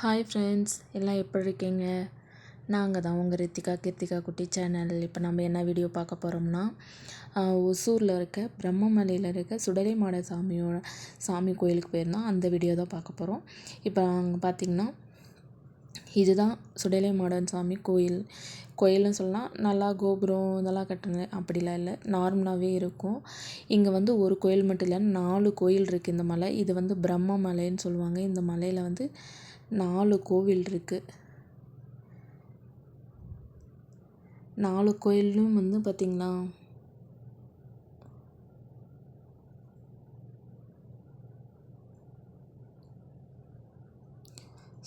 Hi friends எல்லாம் எப்படி இருக்கீங்க? நாங்கள் தான் உங்கள் ரித்திகா கீர்த்திகா குட்டி சேனல் இப்போ நம்ம என்ன வீடியோ பார்க்க போகிறோம்னா ஒசூரில் இருக்க பிரம்மமலையில் இருக்க சுடலை மாட சாமியோட சாமி கோயிலுக்கு போயிருந்தோம் அந்த வீடியோ தான் பார்க்க போகிறோம் இப்போ அங்கே பார்த்திங்கன்னா இதுதான் சுடலை மாடன் சாமி கோயில். கோயில்னு சொல்லலாம் நல்லா கோபுரம் இதெல்லாம் கட்டின அப்படிலாம் இல்லை நார்மலாகவே இருக்கும். இங்கே வந்து ஒரு கோயில் மட்டும் இல்லை நாலு கோயில் இருக்குது இந்த மலை. இது வந்து பிரம்ம மலைன்னு சொல்லுவாங்க. இந்த மலையில் வந்து நாலு கோவில் இருக்குது நாலு கோயிலும் வந்து பார்த்திங்களா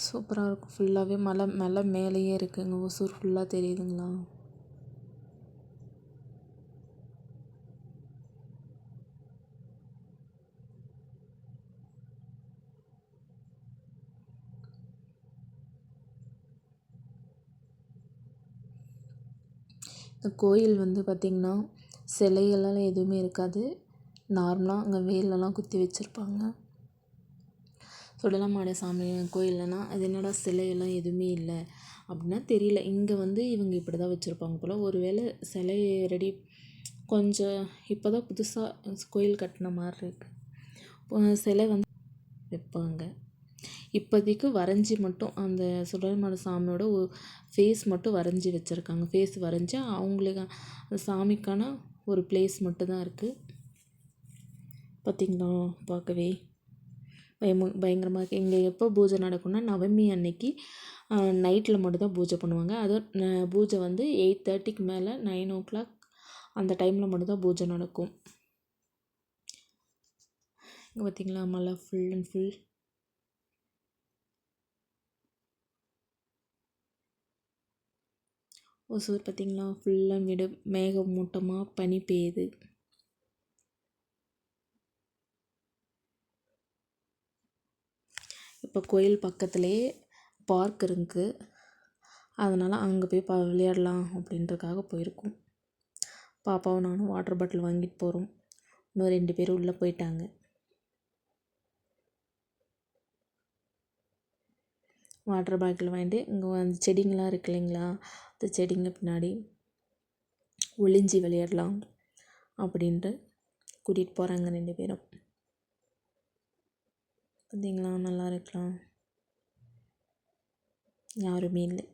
சூப்பராக இருக்கும். ஃபுல்லாகவே மலை மலை மேலேயே இருக்குதுங்க ஒசூர் ஃபுல்லாக தெரியுதுங்களா? கோயில் வந்து பார்த்திங்கன்னா சிலையெல்லாம் எதுவுமே இருக்காது. நார்மலாக அங்கே வேலெல்லாம் குத்தி வச்சுருப்பாங்க. சுடலமாட சாமி கோயில்லனா அது என்னடா சிலையெல்லாம் எதுவுமே இல்லை அப்படின்னா தெரியல. இங்கே வந்து இவங்க இப்படி தான் வச்சுருப்பாங்க போல். ஒரு வேளை சிலை ரெடி கொஞ்சம் இப்போ தான் புதுசாக கோயில் கட்டின மாதிரி இருக்குது சிலை வந்து வைப்பாங்க. இப்போதைக்கு வரைஞ்சி மட்டும் அந்த சுடலைமாட சாமியோட ஃபேஸ் மட்டும் வரைஞ்சி வச்சுருக்காங்க. ஃபேஸ் வரைஞ்சி அவங்களுக்கு அந்த சாமிக்கான ஒரு பிளேஸ் மட்டும் தான் இருக்குது பார்த்திங்களா பார்க்கவே பயமு பயங்கரமாக இருக்குது இங்கே எப்போ பூஜை நடக்கும்னா நவமி அன்னைக்கு நைட்டில் மட்டும் தான் பூஜை பண்ணுவாங்க. அது பூஜை வந்து எயிட் தேர்ட்டிக்கு மேலே நைன் ஓ கிளாக் அந்த டைமில் மட்டும்தான் பூஜை நடக்கும். இங்கே பார்த்திங்களா மழை ஃபுல் அண்ட் ஃபுல் ஒசூர் பார்த்திங்களா? ஃபுல்லாக விடு மேகமூட்டமாக பனி பெய்யுது. இப்போ கோயில் பக்கத்துலேயே பார்க் இருக்குது அதனால் அங்கே போய் பா விளையாடலாம் அப்படின்றதுக்காக போயிருக்கோம். பாப்பாவும் நானும் வாட்டர் பாட்டில் வாங்கிட்டு போகிறோம் இன்னும் ரெண்டு பேர் உள்ளே போயிட்டாங்க. வாட்டர் பாட்டில் வாங்கிட்டு இங்கே அந்த செடிங்களாம் இருக்கு இல்லைங்களா? அந்த செடிங்க பின்னாடி ஒளிஞ்சி விளையாடலாம் அப்படின்ட்டு கூட்டிகிட்டு போகிறாங்க ரெண்டு பேரும். பார்த்தீங்களா நல்லா இருக்கலாம். யாருமே இல்லை.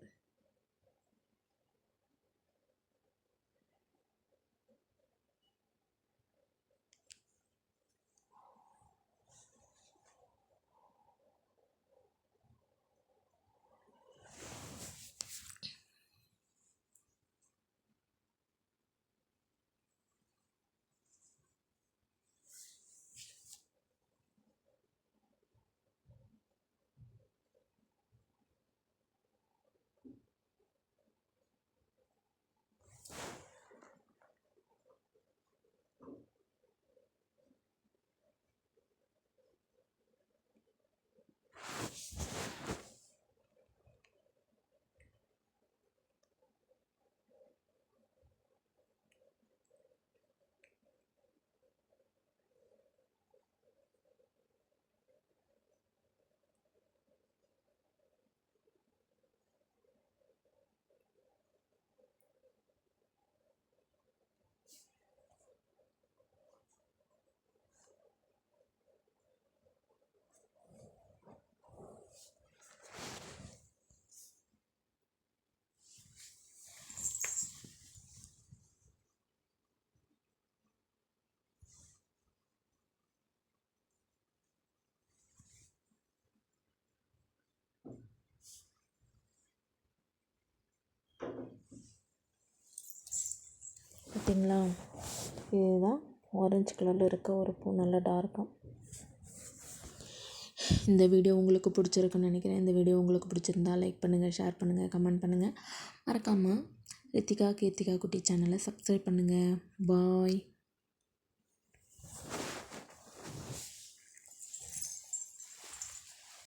பார்த்தீங்களா? இதுதான் ஆரஞ்சு கலரில் இருக்க ஒரு பூ நல்லா டார்க்காக இந்த வீடியோ உங்களுக்கு பிடிச்சிருக்குன்னு நினைக்கிறேன். இந்த வீடியோ உங்களுக்கு பிடிச்சிருந்தா லைக் பண்ணுங்கள் ஷேர் பண்ணுங்கள் கமெண்ட் பண்ணுங்கள் மறக்காமல் ரித்திகா கீர்த்திகா குட்டி சேனலை சப்ஸ்கிரைப் பண்ணுங்கள் பாய்